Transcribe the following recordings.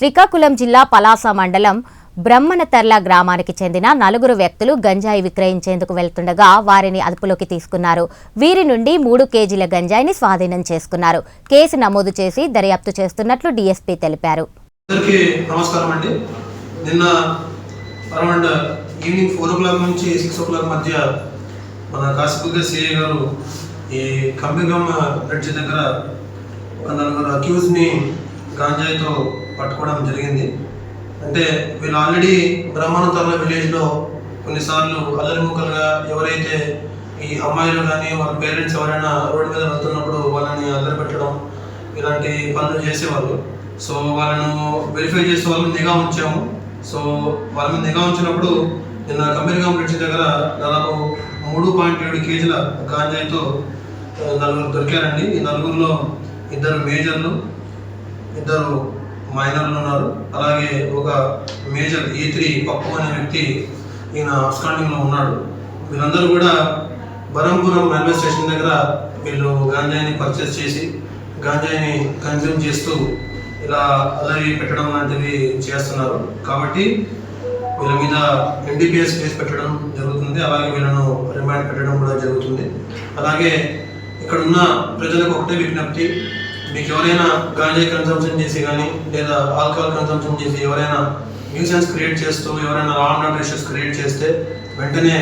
శ్రీకాకుళం జిల్లా పలాస మండలం బ్రహ్మణతర్ల గ్రామానికి చెందిన నలుగురు వ్యక్తులు గంజాయి విక్రయించేందుకు వెళ్తుండగా వారిని అదుపులోకి తీసుకున్నారు. వీరి నుండి మూడు కేజీల గంజాయిని స్వాధీనం చేసుకున్నారు. కేసు నమోదు చేసి దర్యాప్తు చేస్తున్నట్లు డీఎస్పీ తెలిపారు. నమస్కారం అండి. నిన్న around evening four o'clock నుంచి సిక్స్ ఓ క్లాక్ మధ్య మన సిఐ గారు ఈ బ్రిడ్జ్ దగ్గర నలుగురు అక్యూజ్ని గాంజాయితో పట్టుకోవడం జరిగింది. అంటే వీళ్ళు ఆల్రెడీ బ్రహ్మానంతర్ల విలేజ్లో కొన్నిసార్లు అల్లరి ముక్కలుగా ఎవరైతే ఈ అమ్మాయిలు కానీ వాళ్ళ పేరెంట్స్ ఎవరైనా రోడ్డు మీద వెళ్తున్నప్పుడు వాళ్ళని అల్లరి పెట్టడం ఇలాంటి పనులు చేసేవాళ్ళు. సో వాళ్ళను వెరిఫై చేసే వాళ్ళని నిఘా ఉంచాము. సో వాళ్ళ మీద నిఘా ఉంచినప్పుడు నిన్న కంపెనీగా బ్రిడ్జ్ దగ్గర దాదాపు మూడు పాయింట్ ఏడు కేజీల గాంజాయితో నలుగురు దొరికారండి. ఈ నలుగురిలో ఇద్దరు మేజర్లు ఇద్దరు మైనర్లు ఉన్నారు. అలాగే ఒక మేజర్ ఏ త్రీ పప్పు అనే వ్యక్తి ఈయన అప్స్టాండింగ్లో ఉన్నాడు. వీళ్ళందరూ కూడా బరంపురం రైల్వే స్టేషన్ దగ్గర వీళ్ళు గాంజాయిని పర్చేస్ చేసి గాంజాయిని కన్జ్యూమ్ చేస్తూ ఇలా అల్లరి పెట్టడం లాంటివి చేస్తున్నారు. కాబట్టి వీళ్ళ మీద ఎన్డీపీఎస్ కేసు పెట్టడం జరుగుతుంది. అలాగే వీళ్ళను రిమాండ్ పెట్టడం కూడా జరుగుతుంది. అలాగే ఇక్కడున్న ప్రజలకు ఒకటే విజ్ఞప్తి మీకు ఎవరైనా గాంజాయి కన్సంప్షన్ చేసి కానీ లేదా ఆల్కహాల్ కన్సంప్షన్ చేసి ఎవరైనా న్యూసెన్స్ క్రియేట్ చేస్తూ ఎవరైనా law and order issues create చేస్తే వెంటనే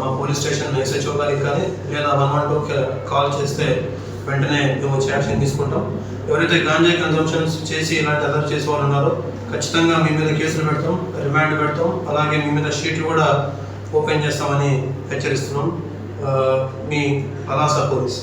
మా పోలీస్ స్టేషన్ ఎస్హెచ్ఓ గారికి కానీ లేదా వన్ వన్ టూకి కాల్ చేస్తే వెంటనే మేము వచ్చి యాక్షన్ తీసుకుంటాం. ఎవరైతే గాంజాయి కన్సంప్షన్స్ చేసి ఇలాంటి అదర్ చేసే వాళ్ళు ఉన్నారో ఖచ్చితంగా మీ మీద కేసులు పెడతాం రిమాండ్ పెడతాం. అలాగే మీ మీద షీట్లు కూడా ఓపెన్ చేస్తామని హెచ్చరిస్తున్నాం. మీ పలాస పోలీస్.